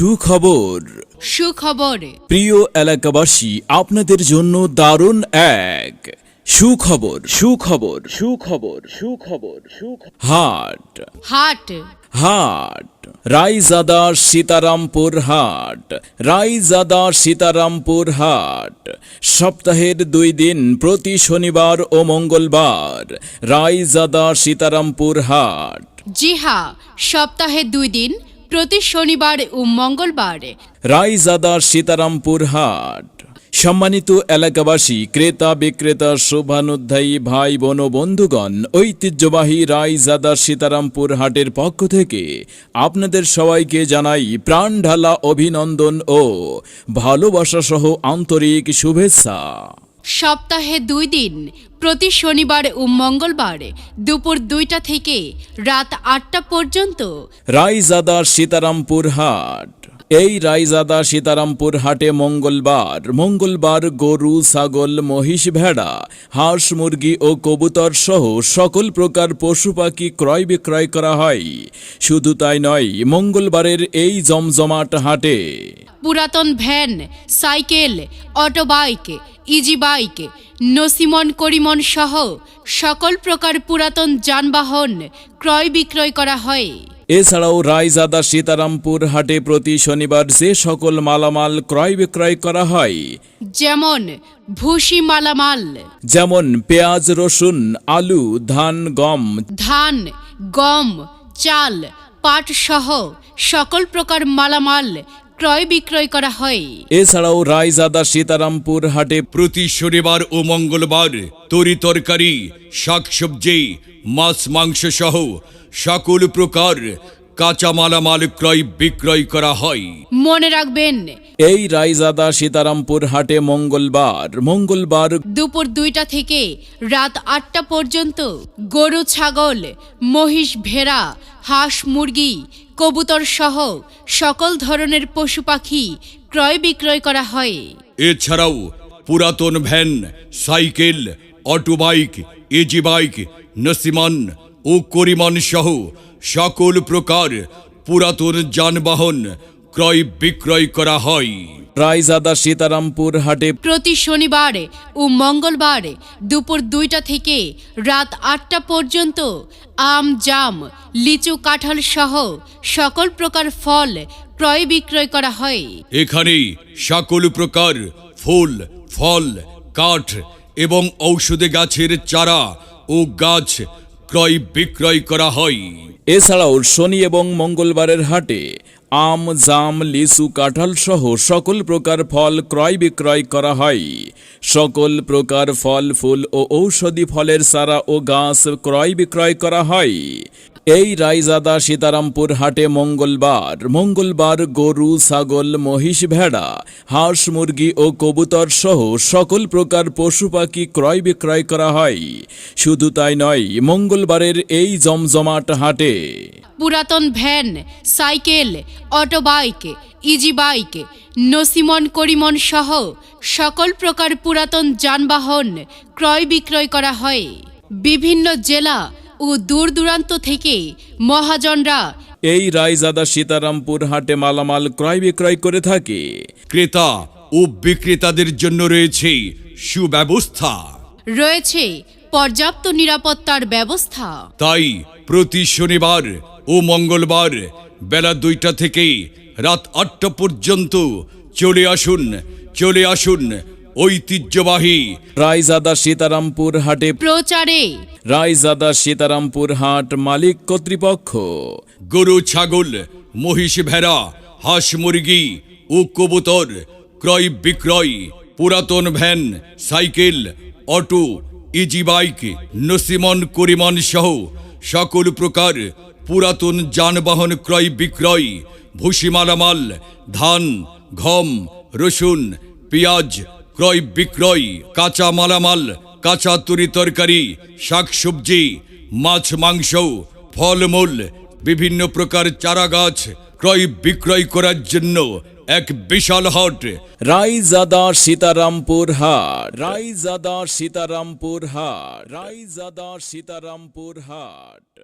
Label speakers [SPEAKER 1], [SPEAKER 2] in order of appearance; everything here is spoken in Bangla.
[SPEAKER 1] সুখবর।
[SPEAKER 2] সুখবর।
[SPEAKER 1] প্রিয় এলাকাবাসী আপনাদের জন্য দারুণ এক সুখবর সুখবর সুখবর সুখবর সুখবর হাট।
[SPEAKER 2] হাট।
[SPEAKER 1] হাট। রাইজাদা সীতারামপুর হাট। রাইজাদা সীতারামপুর হাট। সপ্তাহের দুই দিন প্রতি শনিবার ও মঙ্গলবার রাইজাদা সীতারামপুর হাট।
[SPEAKER 2] জি হ্যাঁ সপ্তাহে দুই দিন প্রতি শনিবার ও মঙ্গলবার।
[SPEAKER 1] রাইজাদা সীতারামপুর হাট। সম্মানিত এলাকাবাসী, ক্রেতা বিক্রেতা, শোভানুধ্যায়ী ভাই, বোন বন্ধুগণ, ঐতিহ্যবাহী রাইজাদা সীতারামপুর হাটের পক্ষ থেকে আপনাদের সবাইকে জানাই প্রাণ ঢালা অভিনন্দন ও ভালোবাসা সহ আন্তরিক শুভেচ্ছা।
[SPEAKER 2] সপ্তাহে দুই দিন, প্রতি শনিবার ও মঙ্গলবার দুপুর দুইটা থেকে রাত আটটা পর্যন্ত।
[SPEAKER 1] রাইজাদা সীতারামপুর হাট। এই রাইজাদা সীতারামপুর হাটে মঙ্গলবার মঙ্গলবার গরু, ছাগল, মহিষ ভেড়া, হাঁস, মুরগি ও কবুতর সহ সকল প্রকার পশু পাখি ক্রয় বিক্রয় করা হয়। শুধু তাই নয়, মঙ্গলবারের এই জমজমাট হাটে
[SPEAKER 2] পুরাতন van cycle auto bike easy bike nosimon করিমন সহ সকল প্রকার পুরাতন যানবাহন ক্রয় বিক্রয় করা হয়।
[SPEAKER 1] এছাড়াও রায়জাদা সীতারামপুর হাটে প্রতি শনিবার যে সকল মালামাল ক্রয় বিক্রয় করা হয়
[SPEAKER 2] যেমন ভুসি মালামাল
[SPEAKER 1] যেমন পেঁয়াজ রসুন আলু ধান গম
[SPEAKER 2] ধান গম চাল পাট সহ সকল প্রকার মালামাল ক্রয় বিক্রয় করা হয়।
[SPEAKER 1] এছাড়াও রায়জাদা সীতারামপুর হাটে
[SPEAKER 3] প্রতি শনিবার ও মঙ্গলবার তরি তরকারি শাকসবজি মাছ মাংস সহ সকল প্রকার কাঁচা মালামাল ক্রয় বিক্রয় করা হয়।
[SPEAKER 2] মনে রাখবেন
[SPEAKER 1] এই রায়জাদা সীতারামপুর হাটে মঙ্গলবার। মঙ্গলবার
[SPEAKER 2] দুপুর দুইটা থেকে রাত আটটা পর্যন্ত গরু ছাগল মহিষ ভেড়া হাঁস মুরগি কবুতর সহ সকল ধরনের পশু পাখি ক্রয় বিক্রয় করা হয়।
[SPEAKER 3] এছাড়াও পুরাতন van cycle auto bike easy bike নসিমান ও করিমান সহ সকল প্রকার পুরাতন যানবাহন ক্রয় বিক্রয় করা হয়।
[SPEAKER 1] রায়জাদা সীতারামপুর হাটে
[SPEAKER 2] প্রতি শনিবার ও মঙ্গলবার দুপুর দুইটা থেকে রাত আটটা পর্যন্ত আম জাম লিচু কাঁঠাল সহ সকল প্রকার ফল ক্রয় বিক্রয় করা হয়।
[SPEAKER 3] এখানে সকল প্রকার ফুল ফল কাঠ এবং ঔষধি গাছের চারা ও গাছ ক্রয় বিক্রয় করা হয়।
[SPEAKER 1] এছাড়াও শনি এবং মঙ্গলবারের হাটে আম, জাম, লিচু, কাঁঠাল সহ সকল প্রকার ফল ক্রয় বিক্রয় করা হয়। সকল প্রকার ফল, ফুল ও ঔষধি ফলের সারা ও গাছ ক্রয় বিক্রয় করা হয়। এই রায়জাদা সীতারামপুর হাটে মঙ্গলবার। মঙ্গলবার গরু, ছাগল, মহিষ ভেড়া, হাঁস, মুরগি ও কবুতর সহ সকল প্রকার পশু পাখি ক্রয় বিক্রয় করা হয়। শুধু তাই নয়, মঙ্গলবারের এই জমজমাট হাটে।
[SPEAKER 2] পুরাতন van, cycle auto bike easy bike nosimon, করিমন সহ সকল প্রকার পুরাতন যানবাহন ক্রয় বিক্রয় করা হয়। বিভিন্ন জেলা ও দূর দূরান্ত থেকে মহাজনরা
[SPEAKER 1] এই রায়জাদা সীতারামপুর হাটে মালামাল ক্রয় বিক্রয় করে থাকে।
[SPEAKER 3] ক্রেতা ও বিক্রেতাদের জন্য রয়েছে সুব্যবস্থা।
[SPEAKER 2] রয়েছে পর্যাপ্ত নিরাপত্তার ব্যবস্থা।
[SPEAKER 3] তাই প্রতি শনিবার ও মঙ্গলবার বেলা দুইটা থেকে রাত আটটা পর্যন্ত চলে আসুন চলে আসুন ঐতিহ্যবাহী।
[SPEAKER 1] রায়জাদা সীতারামপুর হাটে
[SPEAKER 2] প্রচারে।
[SPEAKER 1] রায়জাদা সীতারামপুর হাট মালিক কর্তৃপক্ষ।
[SPEAKER 3] গরু ছাগল মহিষ ভেড়া হাঁস মুরগি ও কবুতর ক্রয় বিক্রয় পুরাতন van cycle auto easy bike nosimon করিমান সহ সকল প্রকার পুরাতন যানবাহন ক্রয় বিক্রয় ভুসিমালামাল ধান গম রসুন পেঁয়াজ ক্রয় বিক্রয়, কাঁচা মালামাল, কাঁচা তরি তরকারি, শাকসবজি, মাছ মাংস, ফলমূল, বিভিন্ন প্রকার চারা গাছ ক্রয় বিক্রয় করার জন্য এক বিশাল হাট।
[SPEAKER 1] রায়জাদা সীতারামপুর হাট। রায়জাদা সীতারামপুর হাট। রায়জাদা সীতারামপুর হাট।